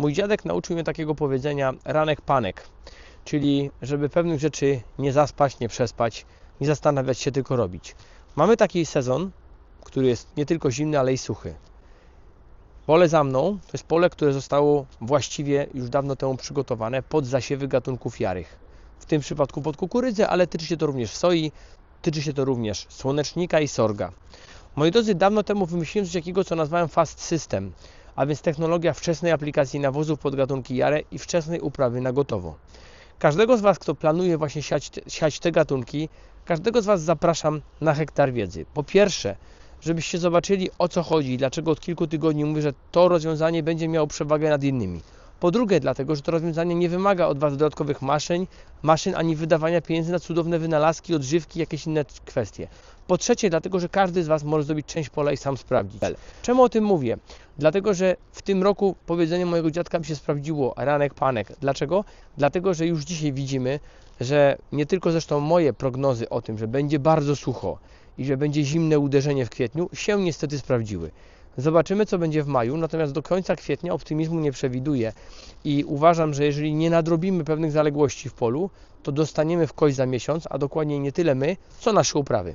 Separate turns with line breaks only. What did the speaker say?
Mój dziadek nauczył mnie takiego powiedzenia ranek panek, czyli żeby pewnych rzeczy nie zaspać, nie przespać, nie zastanawiać się, tylko robić. Mamy taki sezon, który jest nie tylko zimny, ale i suchy. Pole za mną to jest pole, które zostało właściwie już dawno temu przygotowane pod zasiewy gatunków jarych. W tym przypadku pod kukurydzę, ale tyczy się to również soi, tyczy się to również słonecznika i sorga. Moi drodzy, dawno temu wymyśliłem coś takiego, co nazwałem Fast System, a więc technologia wczesnej aplikacji nawozów pod gatunki jare i wczesnej uprawy na gotowo. Każdego z Was, kto planuje właśnie siać, siać te gatunki, każdego z Was zapraszam na hektar wiedzy. Po pierwsze, żebyście zobaczyli o co chodzi, dlaczego od kilku tygodni mówię, że to rozwiązanie będzie miało przewagę nad innymi. Po drugie, dlatego, że to rozwiązanie nie wymaga od Was dodatkowych maszyn, maszyn ani wydawania pieniędzy na cudowne wynalazki, odżywki, jakieś inne kwestie. Po trzecie, dlatego, że każdy z Was może zrobić część pola i sam sprawdzić. Czemu o tym mówię? Dlatego, że w tym roku powiedzenie mojego dziadka mi się sprawdziło, ranek panek. Dlaczego? Dlatego, że już dzisiaj widzimy, że nie tylko zresztą moje prognozy o tym, że będzie bardzo sucho i że będzie zimne uderzenie w kwietniu, się niestety sprawdziły. Zobaczymy, co będzie w maju, natomiast do końca kwietnia optymizmu nie przewiduję i uważam, że jeżeli nie nadrobimy pewnych zaległości w polu, to dostaniemy w kość za miesiąc, a dokładniej nie tyle my, co nasze uprawy.